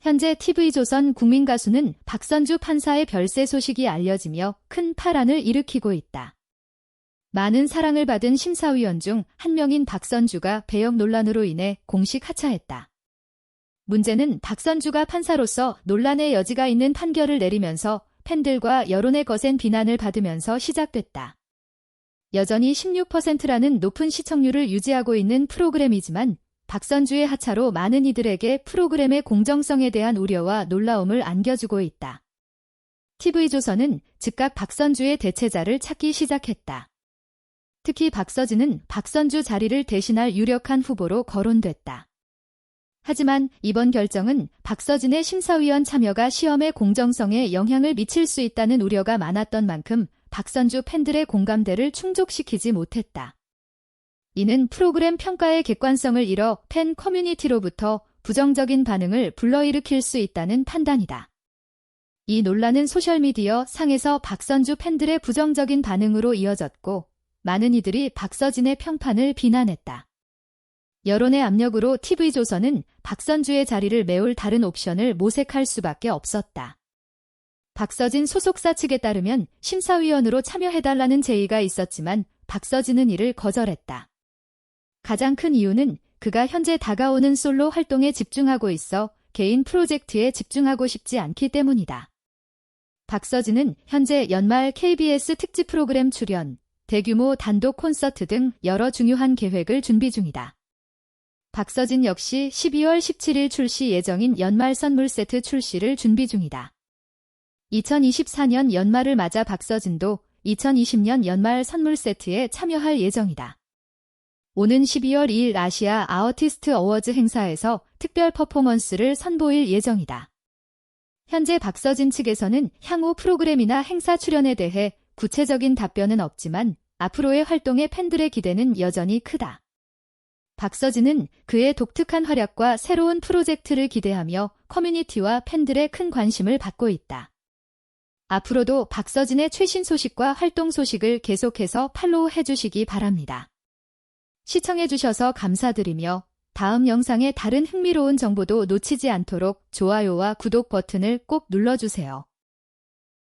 현재 TV조선 국민가수는 박선주 판사의 별세 소식이 알려지며 큰 파란을 일으키고 있다. 많은 사랑을 받은 심사위원 중 한 명인 박선주가 배역 논란으로 인해 공식 하차했다. 문제는 박선주가 판사로서 논란의 여지가 있는 판결을 내리면서 팬들과 여론의 거센 비난을 받으면서 시작됐다. 여전히 16%라는 높은 시청률을 유지하고 있는 프로그램이지만 박선주의 하차로 많은 이들에게 프로그램의 공정성에 대한 우려와 놀라움을 안겨주고 있다. TV조선은 즉각 박선주의 대체자를 찾기 시작했다. 특히 박서진은 박선주 자리를 대신할 유력한 후보로 거론됐다. 하지만 이번 결정은 박서진의 심사위원 참여가 시험의 공정성에 영향을 미칠 수 있다는 우려가 많았던 만큼 박선주 팬들의 공감대를 충족시키지 못했다. 이는 프로그램 평가의 객관성을 잃어 팬 커뮤니티로부터 부정적인 반응을 불러일으킬 수 있다는 판단이다. 이 논란은 소셜미디어 상에서 박선주 팬들의 부정적인 반응으로 이어졌고 많은 이들이 박서진의 평판을 비난했다. 여론의 압력으로 TV조선은 박선주의 자리를 메울 다른 옵션을 모색할 수밖에 없었다. 박서진 소속사 측에 따르면 심사위원으로 참여해달라는 제의가 있었지만 박서진은 이를 거절했다. 가장 큰 이유는 그가 현재 다가오는 솔로 활동에 집중하고 있어 개인 프로젝트에 집중하고 싶지 않기 때문이다. 박서진은 현재 연말 KBS 특집 프로그램 출연, 대규모 단독 콘서트 등 여러 중요한 계획을 준비 중이다. 박서진 역시 12월 17일 출시 예정인 연말 선물 세트 출시를 준비 중이다. 2024년 연말을 맞아 박서진도 2020년 연말 선물 세트에 참여할 예정이다. 오는 12월 2일 아시아 아어티스트 어워즈 행사에서 특별 퍼포먼스를 선보일 예정이다. 현재 박서진 측에서는 향후 프로그램이나 행사 출연에 대해 구체적인 답변은 없지만 앞으로의 활동에 팬들의 기대는 여전히 크다. 박서진은 그의 독특한 활약과 새로운 프로젝트를 기대하며 커뮤니티와 팬들의 큰 관심을 받고 있다. 앞으로도 박서진의 최신 소식과 활동 소식을 계속해서 팔로우 해주시기 바랍니다. 시청해주셔서 감사드리며 다음 영상의 다른 흥미로운 정보도 놓치지 않도록 좋아요와 구독 버튼을 꼭 눌러주세요.